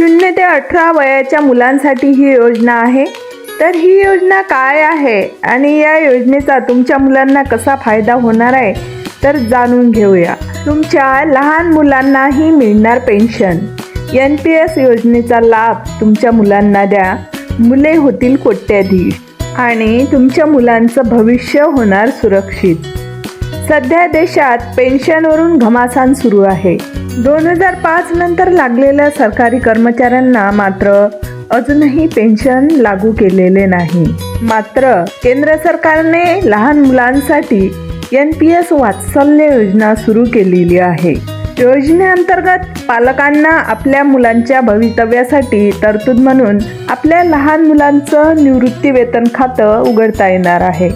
शून्य ते अठरा वयाच्या मुलांसाठी ही योजना आहे. तर ही योजना काय आहे आणि या योजनेचा तुमच्या मुलांना कसा फायदा होणार आहे तर जाणून घेऊया. तुमच्या लहान मुलांनाही मिळणार पेन्शन. एन पी एस योजनेचा लाभ तुमच्या मुलांना द्या. मुले होतील कोट्याधीश. आणि तुमच्या मुलांचं भविष्य होणार सुरक्षित. सध्या देशात पेन्शनवरून घमासान सुरू आहे. दोन हजार पाच नंतर लागलेल्या सरकारी कर्मचाऱ्यांना मात्र अजूनही पेन्शन लागू केलेले नाही. मात्र केंद्र सरकारने लहान मुलांसाठी एन पी एस वात्सल्य योजना सुरू केलेली आहे. योजनेअंतर्गत पालकांना आपल्या मुलांच्या भवितव्यासाठी तरतूद म्हणून आपल्या लहान मुलांचं निवृत्ती वेतन खातं उघडता येणार आहे.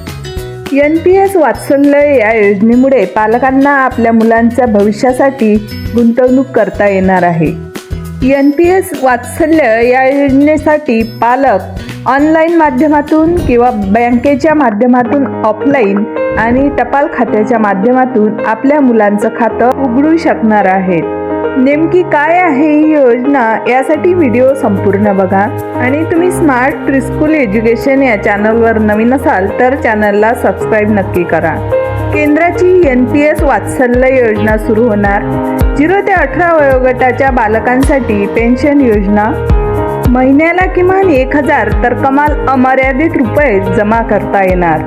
एन पी एस वात्सल्य या योजनेमुळे पालकांना आपल्या मुलांच्या भविष्यासाठी गुंतवणूक करता येणार आहे. एन पी एस वात्सल्य या योजनेसाठी पालक ऑनलाईन माध्यमातून किंवा बँकेच्या माध्यमातून ऑफलाईन आणि टपाल खात्याच्या माध्यमातून आपल्या मुलांचं खातं उघडू शकणार आहेत. नेमकी काय आहे ही योजना यासाठी व्हिडिओ संपूर्ण बघा. आणि तुम्ही स्मार्ट प्रिस्कूल एज्युकेशन या चॅनलवर नवीन असाल तर चॅनलला सबस्क्राईब नक्की करा. केंद्राची एन पी एस वात्सल्य योजना सुरू होणार. झिरो ते अठरा वयोगटाच्या बालकांसाठी पेन्शन योजना. महिन्याला किमान एक हजार तर कमाल अमर्यादित रुपये जमा करता येणार.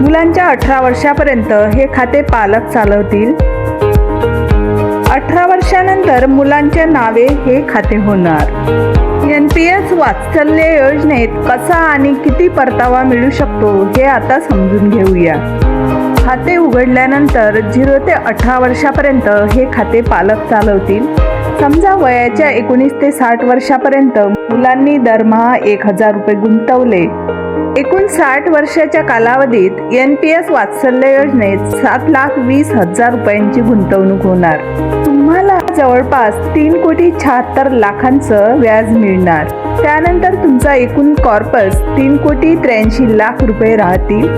मुलांच्या अठरा वर्षापर्यंत हे खाते पालक चालवतील. अठरा वर्षानंतर मुलांच्या नावे हे खाते होणार. एन पी एस वात्सल्य योजनेत कसा आणि किती परतावा मिळू शकतो हे आता समजून घेऊया. खाते उघडल्यानंतर झिरो ते अठरा वर्षापर्यंत हे खाते पालक चालवतील. समजा वयाच्या एकोणीस ते साठ वर्षापर्यंत मुलांनी दरमहा एक हजार रुपये गुंतवले. एकूण साठ वर्षाच्या कालावधीत एन पी एस वात्सल्य योजनेत सात लाख वीस हजार रुपयांची गुंतवणूक होणार. जवळपास तीन कोटी शहात्तर लाखांचं व्याज मिळणार. त्यानंतर तुमचा एकूण कॉर्पस तीन कोटी त्र्याऐंशी लाख रुपये राहतील.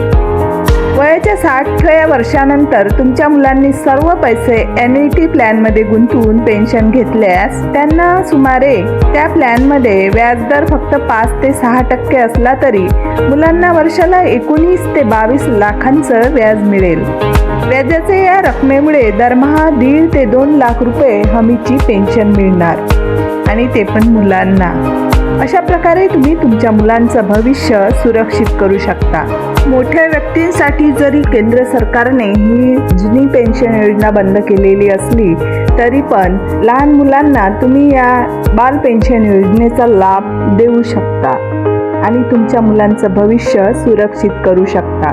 वयाच्या साठव्या वर्षानंतर तुमच्या मुलांनी सर्व पैसे एन्युइटी प्लॅनमध्ये गुंतवून पेन्शन घेतल्यास त्यांना सुमारे त्या प्लॅनमध्ये व्याजदर फक्त पाच ते सहा टक्के असला तरी मुलांना वर्षाला एकोणीस ते बावीस लाखांचं व्याज मिळेल. व्याजाच्या या रकमेमुळे दरमहा दीड ते दोन लाख रुपये हमीची पेन्शन मिळणार. आणि ते पण मुलांना. अशा प्रकारे तुम्ही तुमच्या मुलांचं भविष्य सुरक्षित करू शकता. मोठ्या व्यक्तींसाठी जरी केंद्र सरकारने ही जुनी पेन्शन योजना बंद केलेली असली तरी पण लहान मुलांना तुम्ही या बाल पेन्शन योजनेचा लाभ देऊ शकता आणि तुमच्या मुलांचं भविष्य सुरक्षित करू शकता.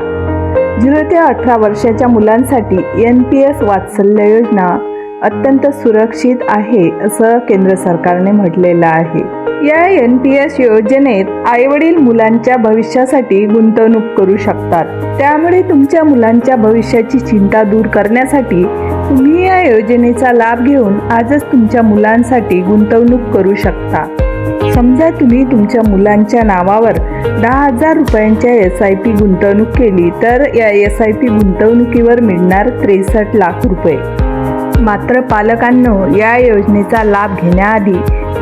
झिरो ते अठरा वर्षाच्या मुलांसाठी एन पी एस वात्सल्य योजना अत्यंत सुरक्षित आहे असं केंद्र सरकारने म्हटलेलं आहे. या एन पी एस योजनेत आईवडील मुलांच्या भविष्यासाठी गुंतवणूक करू शकतात. त्यामुळे तुमच्या मुलांच्या भविष्याची चिंता दूर करण्यासाठी तुम्ही या योजनेचा लाभ घेऊन आजच तुमच्या मुलांसाठी गुंतवणूक करू शकता. समजा तुम्ही तुमच्या मुलांच्या नावावर दहा हजार रुपयांच्या एस आय पी गुंतवणूक केली तर या एस आय पी गुंतवणुकीवर मिळणार त्रेसष्ट लाख रुपये. मात्र पालकांनो या योजनेचा लाभ घेण्याआधी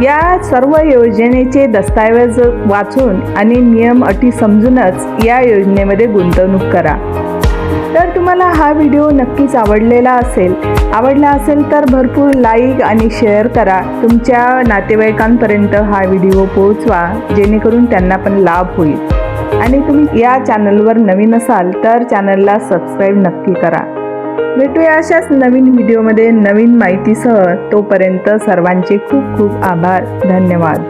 या सर्व योजनेचे दस्तऐवज वाचून आणि नियम अटी समजूनच या योजनेमध्ये गुंतवणूक करा. तर तुम्हाला हा व्हिडिओ नक्कीच आवडलेला असेल आवडला असेल तर भरपूर लाईक आणि शेअर करा. तुमच्या नातेवाईकांपर्यंत हा व्हिडिओ पोहोचवा जेणेकरून त्यांना पण लाभ होईल. आणि तुम्ही या चॅनलवर नवीन असाल तर चॅनलला सबस्क्राईब नक्की करा. भेटूया अशाच नवीन व्हिडिओमध्ये नवीन माहितीसह. तोपर्यंत सर्वांचे खूप खूप आभार. धन्यवाद.